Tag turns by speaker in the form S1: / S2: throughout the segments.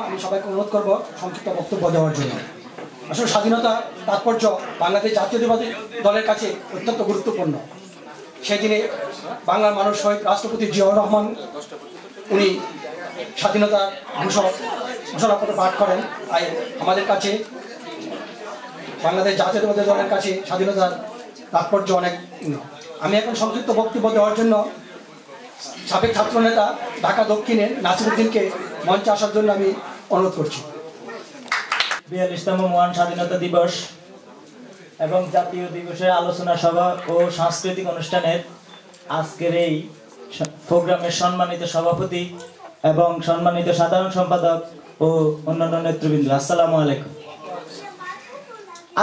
S1: আমি সবাইকে অনুরোধ করব সংক্ষিপ্ত বক্তব্য দেওয়ার জন্য। আসলে স্বাধীনতা, তাৎপর্য বাংলাদেশ জাতীয়তাবাদী দলের কাছে অত্যন্ত গুরুত্বপূর্ণ। সেদিনে বাংলার মানুষ শহীদ রাষ্ট্রপতি জিয়াউর রহমান, উনি স্বাধীনতা ঘোষণা, ঘোষণাপত্র পাঠ করেন। তাই আমাদের কাছে, বাংলাদেশ জাতীয়তাবাদী দলের কাছে স্বাধীনতার তাৎপর্য অনেক আমি এখন সংক্ষিপ্ত বক্তব্য দেওয়ার জন্য সাবেক ছাত্রনেতা ঢাকা দক্ষিণের নাসিরুদ্দিনকে মঞ্চে আসার জন্য আমি অনুরোধ করছি।
S2: বিয়াল্লিশতম মহান স্বাধীনতা দিবস এবং জাতীয় দিবসের আলোচনা সভা ও সাংস্কৃতিক অনুষ্ঠানের আজকের এই প্রোগ্রামের সম্মানিত সভাপতি এবং সম্মানিত সাধারণ সম্পাদক ও অন্যান্য নেতৃবৃন্দ, আসসালামু আলাইকুম।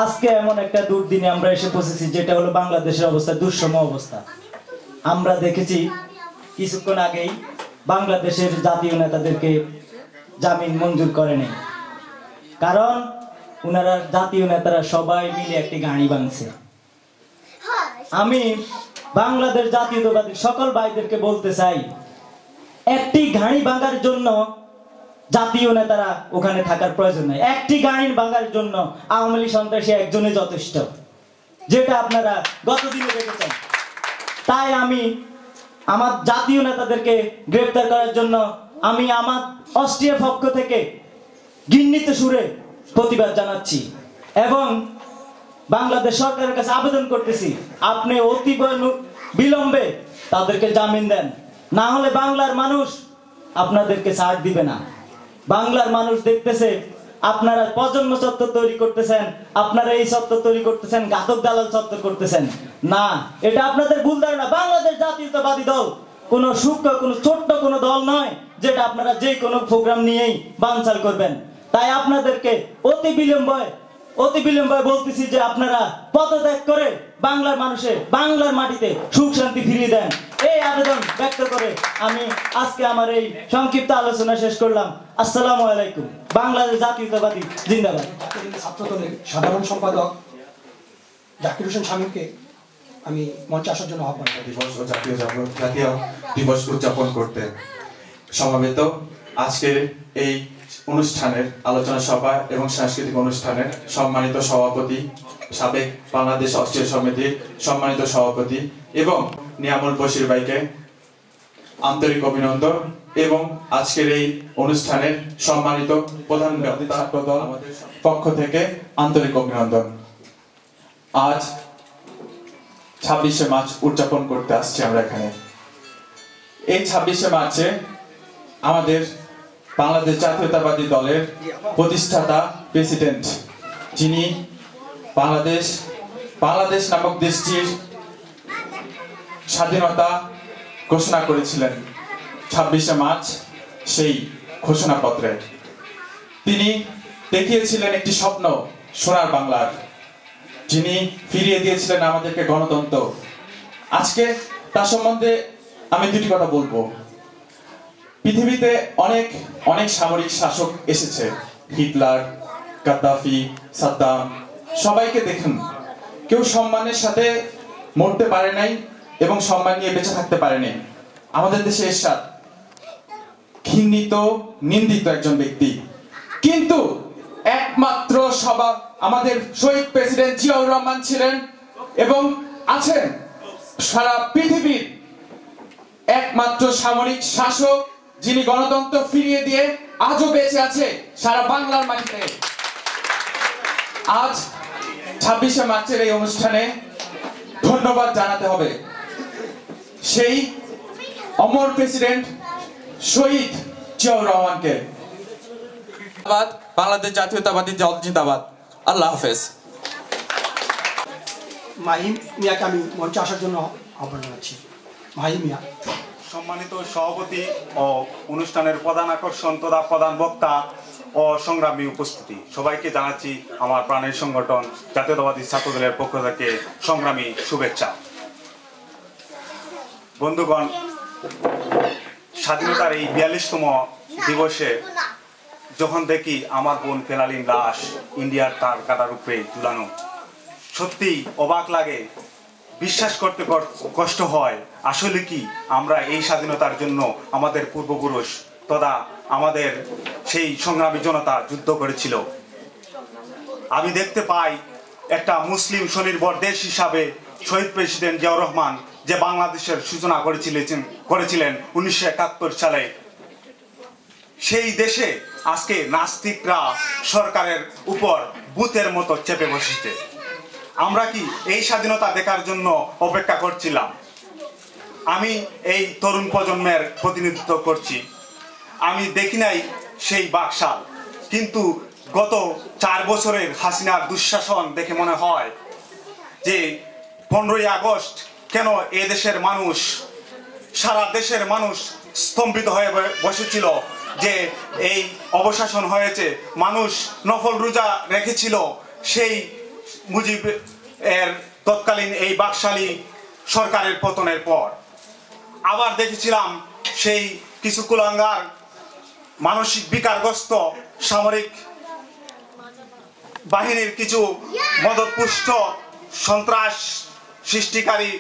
S2: আজকে এমন একটা দুর্দিনে আমরা এসে পৌঁছেছি, যেটা হলো বাংলাদেশের অবস্থা দুঃসম অবস্থা। আমরা দেখেছি কিছুক্ষণ আগেই বাংলাদেশের জাতীয় নেতাদেরকে জামিন মঞ্জুর করেনি কারণ ওনারা জাতীয় নেতারা সবাই মিলে একটি গাড়ি ভাঙছে আমি বাংলাদেশ জাতীয়তাবাদী সকল ভাইদেরকে বলতে চাই, একটি গাড়ি ভাঙার জন্য জাতীয় নেতারা ওখানে থাকার প্রয়োজন নাই। একটি গাড়ি ভাঙার জন্য আওয়ামী লীগ সন্ত্রাসী একজনই যথেষ্ট, যেটা আপনারা গতদিনে দেখেছেন। তাই আমি আমার জাতীয় নেতাদেরকে গ্রেপ্তার করার জন্য আমি আমার অস্ট্রিয়া পক্ষ থেকে ঘৃণিত সুরে প্রতিবাদ জানাচ্ছি এবং বাংলাদেশ সরকারের কাছে আবেদন করতেছি, আপনি অতি বিলম্বে তাদেরকে জামিন দেন। না হলে বাংলার মানুষ আপনাদেরকে ছাড় দিবে না। বাংলার মানুষ দেখতেছে আপনারা প্রজন্ম চত্বর তৈরি করতেছেন, আপনারা এই চত্বর তৈরি করতেছেন, ঘাতক দালাল চত্বর করতেছেন। না, এটা আপনাদের ভুল ধারণা। বাংলাদেশ জাতীয়তাবাদী দল, কোনো সূক্ষ্ম, কোনো ছোট্ট কোনো দল নয় যেটা আপনারা যে কোনো প্রোগ্রাম নিয়েই বানচাল করবেন। তাই আপনাদেরকে অতি বিলম্বে অতি বিলম্বে বলতেছি যে আপনারা পদত্যাগ করে বাংলার মানুষের বাংলার মাটিতে সুখ শান্তি ফিরিয়ে দেন। এই আবেদন ব্যক্ত করে আমি আজকে আমার এই সংক্ষিপ্ত আলোচনা শেষ করলাম। আসসালামু আলাইকুম। বাংলাদেশ জাতীয়তাবাদী জিন্দাবাদ।
S1: ছাত্রদলের সাধারণ সম্পাদক জাকির হোসেন স্বামীকে আমি মঞ্চে আসার জন্য আহ্বান
S3: দিবস জাতীয় জাতীয় দিবস উদযাপন করতে সমাবেত আজকের এই অনুষ্ঠানের আলোচনা সভা এবং সাংস্কৃতিক অনুষ্ঠানের সম্মানিত সভাপতি, সাবেক বাংলাদেশ অস্ট্রিয়া সমিতির সম্মানিত সভাপতি এবং নিয়ামুল বশির ভাইকে আন্তরিক অভিনন্দন এবং আজকের এই অনুষ্ঠানের সম্মানিত প্রধান পক্ষ থেকে আন্তরিক অভিনন্দন। আজ ছাব্বিশে মার্চ উদযাপন করতে আসছি আমরা এখানে। এই ছাব্বিশে মার্চে আমাদের বাংলাদেশ জাতীয়তাবাদী দলের প্রতিষ্ঠাতা প্রেসিডেন্ট যিনি বাংলাদেশ বাংলাদেশ নামক দেশটির স্বাধীনতা ঘোষণা করেছিলেন। ছাব্বিশে মার্চ সেই ঘোষণাপত্রে। তিনি দেখিয়েছিলেন একটি স্বপ্ন সোনার বাংলার। যিনি ফিরিয়ে দিয়েছিলেন আমাদেরকে গণতন্ত্র। আজকে তার সম্বন্ধে আমি দুটি কথা বলব। পৃথিবীতে অনেক অনেক সামরিক শাসক এসেছে। হিটলার, গাদ্দাফি, সাদ্দাম, সবাইকে দেখুন। কেউ সম্মানের সাথে মরতে পারে নাই এবং সম্মান নিয়ে বেঁচে থাকতে পারেনি আমাদের দেশে এরশাদ, ঘৃণিত, নিন্দিত একজন ব্যক্তি। কিন্তু একমাত্র সভা আমাদের শহীদ প্রেসিডেন্ট জিয়াউর রহমান ছিলেন এবং আছেন সারা পৃথিবীর একমাত্র সামরিক শাসক যিনি গণতন্ত্র ফিরিয়ে দিয়ে আজও বেঁচে আছে, সারা বাংলার মাটিতে। আজ ছাব্বিশে মার্চের এই অনুষ্ঠানে ধন্যবাদ জানাতে হবে। সেই অমর প্রেসিডেন্ট শহীদ জিয়াউর রহমানকে। বাংলাদেশ জাতীয়তাবাদী দল জিন্দাবাদ। আল্লাহ হাফেজ।
S1: মাহিম মিয়াকে আমি মঞ্চে আসার জন্য আহ্বান জানাচ্ছি। মাহিম মিয়া।
S4: সম্মানিত সভাপতি ও অনুষ্ঠানের প্রধান আকর্ষণ তথা প্রধান বক্তা ও সংগ্রামী উপস্থিতি। সবাইকে জানাচ্ছি আমার প্রাণের সংগঠন জাতীয়তাবাদী ছাত্রদলের পক্ষ থেকে সংগ্রামী শুভেচ্ছা। বন্ধুগণ, স্বাধীনতার এই বিয়াল্লিশতম দিবসে যখন দেখি আমার বোন ফেলালিন লাশ, ইন্ডিয়ার তার কাটার উপরে ঝুলানো সত্যি অবাক লাগে বিশ্বাস করতে কষ্ট হয়। আসলে কি? আমরা এই স্বাধীনতার জন্য আমাদের পূর্বপুরুষ তথা আমাদের সেই সংগ্রামী জনতা যুদ্ধ করেছিল। আমি দেখতে পাই একটা মুসলিম স্বনির্ভর দেশ হিসাবে শহীদ প্রেসিডেন্ট জিয়াউর রহমান যে বাংলাদেশের সূচনা করেছিলেন করেছিলেন উনিশশো একাত্তর সালে। সেই দেশে আজকে নাস্তিকরা সরকারের উপর বুথের মতো চেপে বসেছে। আমরা কি এই স্বাধীনতা দেখার জন্য অপেক্ষা করছিলাম? আমি এই তরুণ প্রজন্মের প্রতিনিধিত্ব করছি। আমি দেখি নাই সেই বাকশাল। কিন্তু গত চার বছরের হাসিনার দুঃশাসন দেখে মনে হয় যে পনেরোই আগস্ট কেন এ দেশের মানুষ, সারা দেশের মানুষ স্তম্ভিত হয়ে বসেছিল যে এই অবশাসন হয়েছে। মানুষ নফল রোজা রেখেছিল, সেই মুজিব এর তৎকালীন এই বাকশালী সরকারের পতনের পর। আবার দেখেছিলাম সেই কিছু কুলাঙ্গার মানসিক বিকারগ্রস্ত সামরিক বাহিনীর কিছু মদতপুষ্ট সন্ত্রাস সৃষ্টিকারী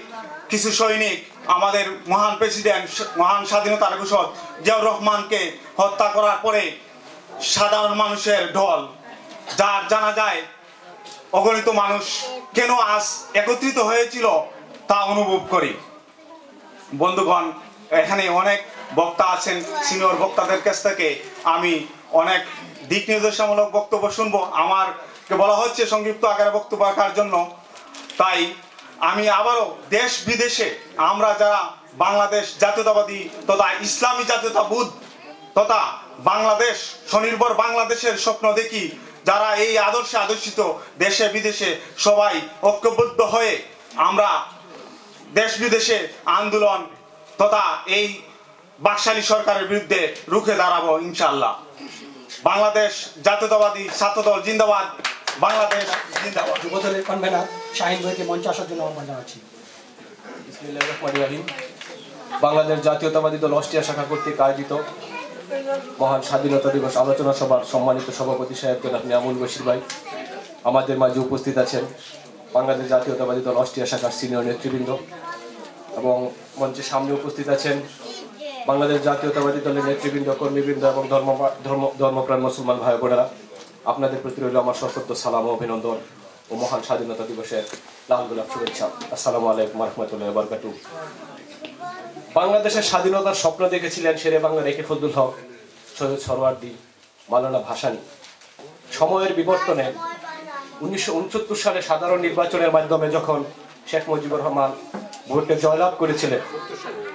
S4: কিছু সৈনিক আমাদের মহান প্রেসিডেন্ট, মহান স্বাধীনতার ঘোষক জিয়াউর রহমানকে হত্যা করার পরে সাধারণ মানুষের ঢল, যার জানা যায় অগণিত মানুষ কেন আজ একত্রিত হয়েছিল তা অনুভব করি। বন্ধুগণ, এখানে অনেক বক্তা আছেন, সিনিয়র বক্তাদের কাছ থেকে আমি অনেক দিক নির্দেশামূলক বক্তব্য শুনব। আমারকে বলা হচ্ছে সংক্ষিপ্ত আকারে বক্তব্য রাখার জন্য। তাই আমি আবারও দেশ বিদেশে আমরা যারা বাংলাদেশ জাতীয়তাবাদী তথা ইসলামী জাতীয়তাবোধ তথা বাংলাদেশ স্বনির্ভর বাংলাদেশের স্বপ্ন দেখি যারা এই আদর্শে আদর্শিত দেশে বিদেশে সবাই ঐক্যবদ্ধ হয়ে আমরা দেশ বিদেশে আন্দোলন তথা এই বাকশালী সরকারের বিরুদ্ধে রুখে দাঁড়াবো ইনশাল্লাহ বাংলাদেশ জাতীয়তাবাদী ছাত্রদল জিন্দাবাদ। বাংলাদেশ জিন্দাবাদ।
S1: যুবদলের কনভেনার শাহিন ভাইকে মঞ্চে আসার জন্য আহ্বান জানাচ্ছি।
S5: বিসমিল্লাহির রহমানির রহিম। বাংলাদেশ জাতীয়তাবাদী দল অস্ট্রিয়া শাখা কর্তৃক আয়োজিত মহান স্বাধীনতা দিবস আলোচনা সভার সম্মানিত সভাপতি সাহেব জনাব নিয়ামুল বশির ভাই, আমাদের মাঝে উপস্থিত আছেন বাংলাদেশ জাতীয়তাবাদী দল অস্ট্রিয়া শাখার সিনিয়র নেতৃবৃন্দ এবং মঞ্চের সামনে উপস্থিত আছেন বাংলাদেশ জাতীয়তাবাদী দলের নেতৃবৃন্দ, কর্মীবৃন্দ এবং ধর্ম ধর্ম, ধর্মপ্রাণ মুসলমান ভাই বোনেরা, আপনাদের প্রতি রইল আমার সশস্ত্র সালাম অভিনন্দন ও মহান স্বাধীনতা দিবসের লাল গোলাপ শুভেচ্ছা। আসসালামু আলাইকুম রহমতুল্লাহ বরকাতু বাংলাদেশের স্বাধীনতার স্বপ্ন দেখেছিলেন শেরে বাংলা রেখে ফজলুল হক, সৈয়দ সরওয়ার্দি মালানা ভাসানি। সময়ের বিবর্তনে উনিশশো উনসত্তর সালে সাধারণ নির্বাচনের মাধ্যমে যখন শেখ মুজিবুর রহমান ভোটে জয়লাভ করেছিলেন,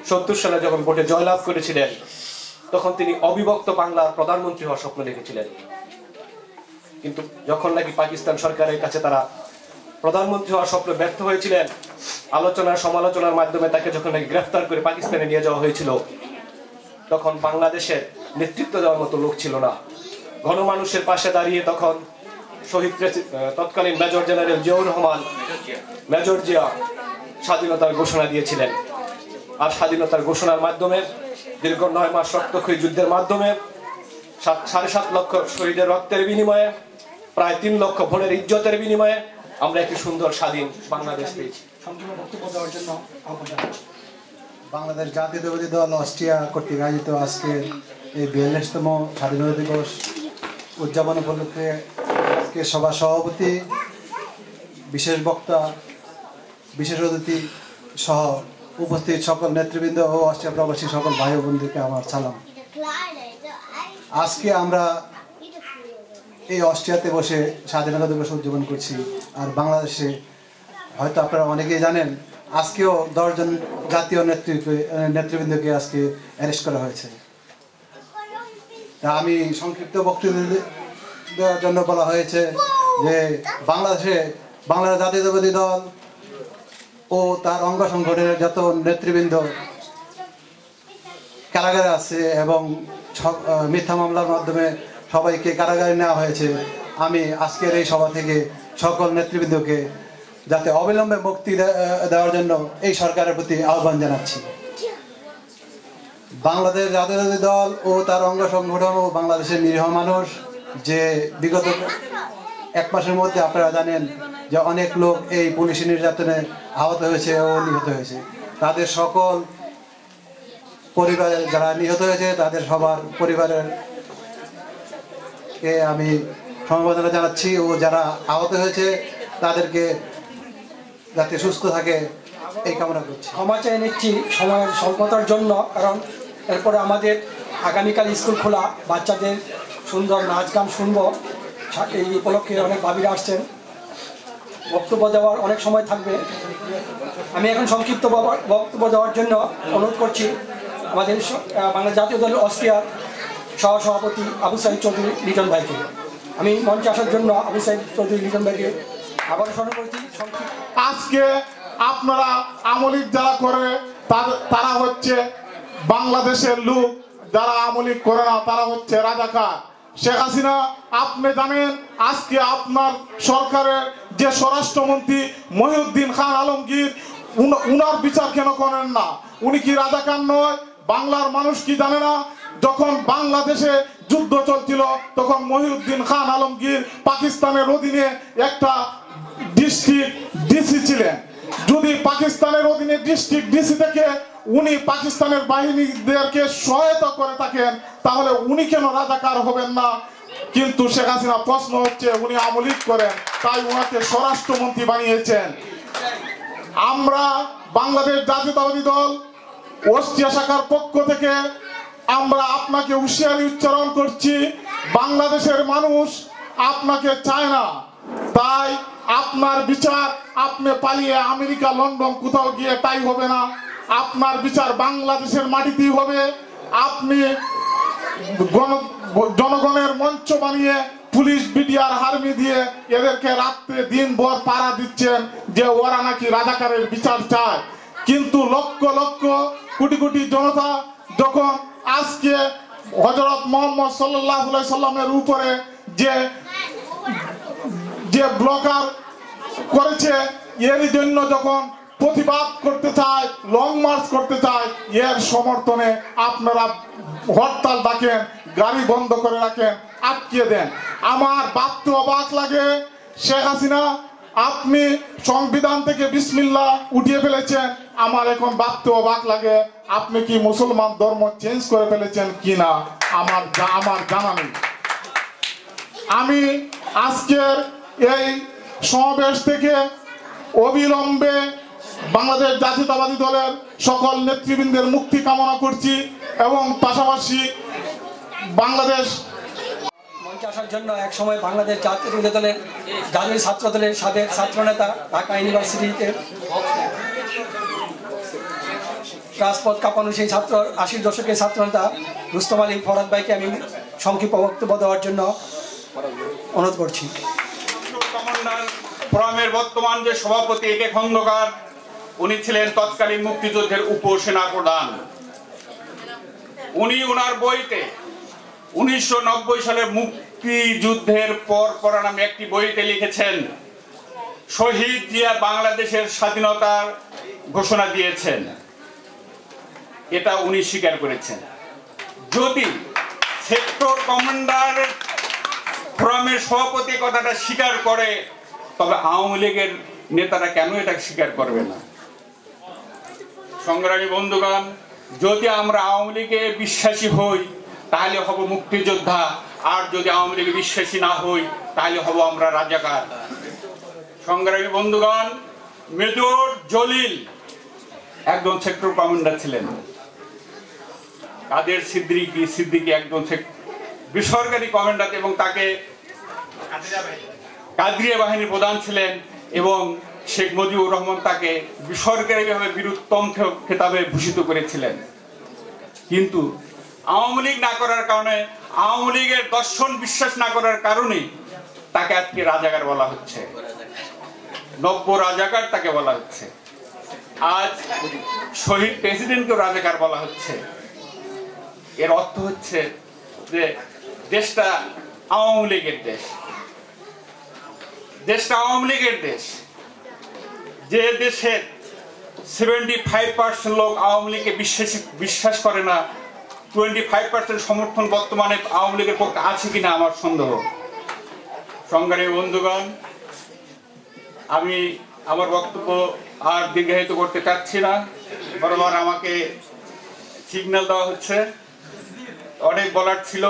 S5: সত্তর সালে যখন ভোটে জয়লাভ করেছিলেন, তখন তিনি অবিভক্ত বাংলার প্রধানমন্ত্রী হওয়ার স্বপ্ন দেখেছিলেন। কিন্তু যখন নাকি পাকিস্তান সরকারের কাছে তারা প্রধানমন্ত্রী হওয়ার স্বপ্ন ব্যর্থ হয়েছিলেন। আলোচনা, সমালোচনার মাধ্যমে তাকে যখন গ্রেফতার করে পাকিস্তানে নিয়ে যাওয়া হয়েছিল, তখন বাংলাদেশের নেতৃত্ব দেওয়ার মতো লোক ছিল না। গণমানুষের পাশে দাঁড়িয়ে তখন শহীদ তৎকালীন major general Ziaur Rahman major Zia স্বাধীনতার ঘোষণা দিয়েছিলেন। আর স্বাধীনতার ঘোষণার মাধ্যমে, দীর্ঘ নয় মাস রক্তক্ষয়ী যুদ্ধের মাধ্যমে সাড়ে সাত লক্ষ শহীদের রক্তের বিনিময়ে, প্রায় তিন লক্ষ ভোটের ইজ্জতের বিনিময়ে আমরা একটি সুন্দর, স্বাধীন বাংলাদেশ পেয়েছি।
S1: সংক্ষিপ্ত বক্তব্য দেওয়ার জন্য
S6: বাংলাদেশ জাতীয়তাবাদী দল অস্ট্রিয়া কর্তৃক আয়োজিত আজকে এই বিয়াল্লিশতম স্বাধীনতা দিবস উদযাপন উপলক্ষে আজকে সভা সভাপতি, বিশেষ বক্তা, বিশেষ অতিথি সহ উপস্থিত সকল নেতৃবৃন্দ ও অস্ট্রিয়া প্রবাসী সকল ভাই বোনদেরকে আমার সালাম। আজকে আমরা এই অস্ট্রিয়াতে বসে স্বাধীনতা দিবস উদযাপন করছি। আর বাংলাদেশে হয়তো আপনারা অনেকেই জানেন, আজকেও দশজন জাতীয় নেতৃত্ব, নেতৃবৃন্দকে আজকে অ্যারেস্ট করা হয়েছে। আমি সংক্ষিপ্ত বক্তৃতা দেওয়ার জন্য বলা হয়েছে যে বাংলাদেশে বাংলাদেশ জাতীয়তাবাদী দল ও তার অঙ্গ সংগঠনের যত নেতৃবৃন্দ কারাগারে আছে এবং মিথ্যা মামলার মাধ্যমে সবাইকে কারাগারে নেওয়া হয়েছে। আমি আজকের এই সভা থেকে সকল নেতৃবৃন্দকে যাতে অবিলম্বে মুক্তি দেওয়ার জন্য এই সরকারের প্রতি আহ্বান জানাচ্ছি। বাংলাদেশ জাতীয়তাবাদী দল ও তার অঙ্গ সংগঠন ও বাংলাদেশের নিরীহ মানুষ যে বিগত এক মাসের মধ্যে আপনারা জানেন যে অনেক লোক এই পুলিশি নির্যাতনে আহত হয়েছে ও নিহত হয়েছে। তাদের সকল পরিবারের যারা নিহত হয়েছে, তাদের সবার পরিবারের কে আমি সমবেদনা জানাচ্ছি ও যারা আহত হয়েছে, তাদেরকে যাতে সুস্থ থাকে, এই কামনা করছি।
S1: ক্ষমা চেয়ে নিচ্ছি সময়ের স্বল্পতার জন্য, কারণ এরপরে আমাদের আগামীকাল স্কুল খোলা, বাচ্চাদের সুন্দর নাচ গান শুনব। এই উপলক্ষে অনেক ভাবিরা আসছেন। বক্তব্য দেওয়ার অনেক সময় থাকবে। আমি এখন সংক্ষিপ্ত বক্তব্য দেওয়ার জন্য অনুরোধ করছি। আমাদের বাংলা জাতীয় দলের অস্ট্রিয়ার সহসভাপতি আবু সাইদ চৌধুরী লিটন ভাইকে। আমি মঞ্চে আসার জন্য আবু সাইদ চৌধুরী লিটন ভাইকে আবার স্মরণ করছি।
S7: আজকে আপনারা আমলিক যারা করে তার- হচ্ছে বাংলাদেশের লোক। যারা আমলিক করে না, তারা হচ্ছে রাজাকার। শেখ হাসিনা, আপনি জানেন, আজকে আপনার সরকারের যে স্বরাষ্ট্রমন্ত্রী মহিউদ্দিন খান আলমগীর, উন- উনার বিচার কেন করেন না? উনি কি রাজাকার নয়? বাংলার মানুষ কি জানে না? যখন বাংলাদেশে যুদ্ধ চলছিল, তখন মহিউদ্দিন খান আলমগীর পাকিস্তানের অধীনে একটা ডিস্ট্রিক্ট ডিসি ছিলেন। যদি পাকিস্তানের অধীনে ডিস্ট্রিক্ট ডিসি থেকে উনি পাকিস্তানের বাহিনীদেরকে সহায়তা করে থাকেন, তাহলে উনি কেন রাজাকার হবেন না? কিন্তু শেখ হাসিনা প্রশ্ন হচ্ছে, উনি আমলিক করেন, তাই ওনাকে স্বরাষ্ট্রমন্ত্রী বানিয়েছেন। আমরা বাংলাদেশ জাতীয়তাবাদী দল, অস্ট্রিয়া শাখার পক্ষ থেকে আমরা আপনাকে হুঁশিয়ারি উচ্চারণ করছি, বাংলাদেশের মানুষ আপনাকে চায় না। তাই আপনার বিচার আপনি পালিয়ে আমেরিকা, লন্ডন কোথাও গিয়ে তাই হবে না। আপনার বিচার বাংলাদেশের মাটিতেই হবে। আপনি জনগণের মঞ্চ বানিয়ে পুলিশ, বিডিআর হার্মি দিয়ে এদেরকে রাত্রে দিন ভর পাড়া দিচ্ছেন যে ওরা নাকি রাজাকারের বিচার চায়। কিন্তু লক্ষ লক্ষ কোটি কোটি জনতা যখন আজকে হজরত মোহাম্মদ সাল্লাহ সাল্লামের উপরে যে যে ব্লকার করেছে, এর জন্য যখন প্রতিবাদ করতে চায় লং মার্চ করতে চায়, এর সমর্থনে আপনারা হরতাল ডাকেন, গাড়ি বন্ধ করে রাখেন, আটকে দেন। আমার বাপতে অবাক লাগে, শেখ হাসিনা আপনি সংবিধান থেকে বিসমিল্লা উঠিয়ে ফেলেছেন, আমার এখন বাপতে অবাক লাগে, আপনি কি মুসলমান ধর্ম চেঞ্জ করে ফেলেছেন কিনা? আমার আমার জানা নেই। আমি আজকের এই সমাবেশ থেকে অবিলম্বে বাংলাদেশ জাতীয়তাবাদী দলের সকল নেতৃবৃন্দের মুক্তি কামনা করছি এবং পাশাপাশি বাংলাদেশ
S1: আসার জন্য এক সময় বাংলাদেশ জাতীয় দলের জাতীয় ছাত্র দলের সাবেক ছাত্রনেতা ঢাকা ইউনিভার্সিটিতে রাজপথ কাঁপানো সেই ছাত্র আশির দশকের ছাত্রনেতা রুস্তম আলী ফরাদ ভাইকে আমি সংক্ষিপ্ত বক্তব্য দেওয়ার জন্য অনুরোধ করছি।
S8: ফোরামের বর্তমান যে সভাপতি একে খন্দকার, উনি ছিলেন তৎকালীন মুক্তিযুদ্ধের উপসেনা প্রধান উনি ওনার বইতে উনিশশো সালে মুক্তিযুদ্ধের পর পরা নামে একটি বইতে লিখেছেন, শহীদ জিয়া বাংলাদেশের স্বাধীনতার ঘোষণা দিয়েছেন। এটা উনি স্বীকার করেছেন। যদি সেক্টর কমান্ডার ফোরামের সভাপতি কথাটা স্বীকার করে, তবে আওয়ামী লীগের নেতারা কেন এটা স্বীকার করবে না? সংগ্রামী বন্ধুগণ, যদি আমরা আওয়ামী লীগে বিশ্বাসী হই, তাহলে হব মুক্তিযোদ্ধা। আর যদি আওয়ামী লীগে বিশ্বাসী না হই, তাহলে হব আমরা রাজাকার। সংগ্রামী বন্ধুগণ মেজর জলিল একজন সেক্টর কমান্ডার ছিলেন। কাদের সিদ্দিকি সিদ্দিকি একজন বেসরকারি কমান্ডার এবং তাকে কাদরিয়া বাহিনীর প্রধান ছিলেন এবং শেখ মুজিবুর রহমান তাকে বেসরকারিভাবে বীরুত্তম খেতাবে ভূষিত করেছিলেন। কিন্তু আওয়ামী লীগ না করার কারণে আওয়ামী লীগের দর্শন বিশ্বাস না করার কারণে তাকে আজকে রাজাকার বলা হচ্ছে। নব্য রাজাকার তাকে বলা হচ্ছে। আজ শহীদ প্রেসিডেন্টকেও রাজাকার বলা হচ্ছে। এর অর্থ হচ্ছে যে দেশটা আওয়ামী লীগের দেশ। দেশটা আওয়ামী লীগের দেশ। যে দেশের সেভেন্টি ফাইভ পার্সেন্ট লোক আওয়ামী লীগকে বিশ্বাস বিশ্বাস করে না টোয়েন্টি ফাইভ পার্সেন্ট সমর্থন বর্তমানে আওয়ামী লীগের পক্ষে আছে কিনা আমার সন্দেহ। সংগ্রামী বন্ধুগণ, আমি আমার বক্তব্য আর দীর্ঘায়িত করতে চাচ্ছি না। বরাবর আমাকে সিগন্যাল দেওয়া হচ্ছে। অনেক বলার ছিল।